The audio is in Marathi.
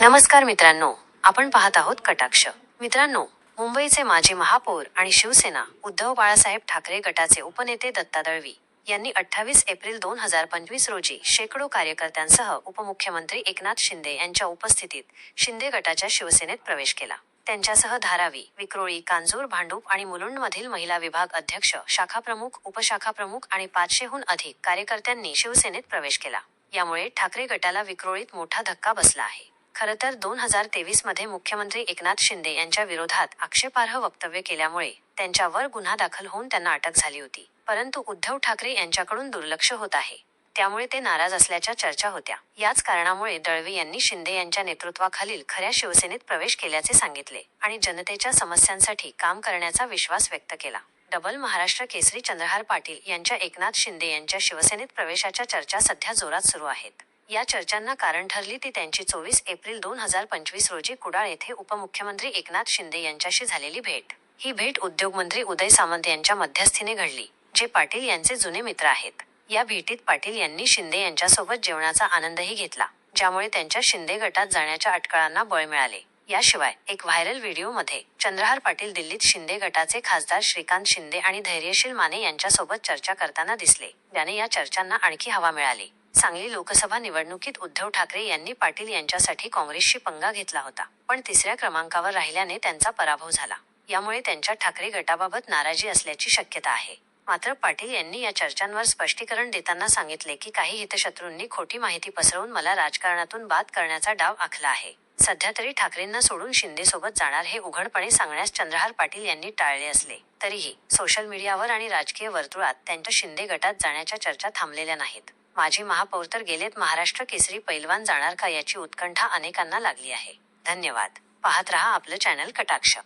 नमस्कार मित्रांनो आपण पाहत आहोत कटाक्ष. मित्रांनो मुंबईचे माजी महापौर आणि शिवसेना उद्धव बाळासाहेब ठाकरे गटाचे उपनेते दत्ता दळवी यांनी अठ्ठावीस एप्रिल दोन हजार पंचवीस रोजी शेकडो कार्यकर्त्यांसह उपमुख्यमंत्री एकनाथ शिंदे यांच्या उपस्थितीत शिंदे गटाच्या शिवसेनेत प्रवेश केला. त्यांच्यासह धारावी विक्रोळी कांजूर भांडूप आणि मुलुंडमधील महिला विभाग अध्यक्ष शाखाप्रमुख उपशाखाप्रमुख आणि पाचशेहून अधिक कार्यकर्त्यांनी शिवसेनेत प्रवेश केला. यामुळे ठाकरे गटाला विक्रोळीत मोठा धक्का बसला आहे. खरं तर दोन हजार तेवीसमध्ये मुख्यमंत्री एकनाथ शिंदे यांच्या विरोधात आक्षेपार्ह वक्तव्य केल्यामुळे त्यांच्यावर गुन्हा दाखल होऊन त्यांना अटक झाली होती. परंतु उद्धव ठाकरे यांच्याकडून दुर्लक्ष होत आहे. त्यामुळे ते नाराज असल्याच्या चर्चा होत्या. याच कारणामुळे दळवी यांनी शिंदे यांच्या नेतृत्वाखालील खऱ्या शिवसेनेत प्रवेश केल्याचे सांगितले आणि जनतेच्या समस्यांसाठी काम करण्याचा विश्वास व्यक्त केला. डबल महाराष्ट्र केसरी चंद्रहार पाटील यांच्या एकनाथ शिंदे यांच्या शिवसेनेत प्रवेशाच्या चर्चा सध्या जोरात सुरू आहेत. या चर्चांना कारण ठरली ती त्यांची चोवीस एप्रिल दोन हजार पंचवीस रोजी कुडाळ येथे उपमुख्यमंत्री एकनाथ शिंदे यांच्याशी झालेली भेट. ही भेट उद्योगमंत्री उदय सामंत यांच्या मध्यस्थीने घडली जे पाटील यांचे जुने मित्र आहेत. या भेटीत पाटील यांनी शिंदे यांच्यासोबत जेवणाचा आनंदही घेतला ज्यामुळे त्यांच्या शिंदे गटात जाण्याच्या अटकळांना बळ मिळाले. याशिवाय एक व्हायरल व्हिडिओमध्ये चंद्रहार पाटील दिल्लीत शिंदे गटाचे खासदार श्रीकांत शिंदे आणि धैर्यशील माने यांच्यासोबत चर्चा करताना दिसले. त्याने या चर्चांना आणखी हवा मिळाली. सांगली लोकसभा निवडणुकीत उद्धव ठाकरे यांनी पाटील यांच्यासाठी काँग्रेसशी पंगा घेतला होता. पण तिसऱ्या क्रमांकावर राहिल्याने त्यांचा पराभव झाला. यामुळे त्यांच्या ठाकरे गटाबाबत नाराजी असल्याची शक्यता आहे. मात्र पाटील यांनी या चर्चांवर स्पष्टीकरण देताना सांगितले की काही हितशत्रूंनी खोटी माहिती पसरवून मला राजकारणातून बाद करण्याचा डाव आखला आहे. सध्या तरी ठाकरेंना सोडून शिंदे सोबत जाणार हे उघडपणे सांगण्यास चंद्रहार पाटील यांनी टाळले असले. तरीही सोशल मीडियावर आणि राजकीय वर्तुळात त्यांच्या शिंदे गटात जाण्याच्या चर्चा थांबलेल्या नाहीत. माजी महापौर तर गेलेत महाराष्ट्र केसरी पैलवान जाणार का याची उत्कंठा अनेकांना लागली आहे. धन्यवाद. पाहत रहा आपलं चॅनल कटाक्ष.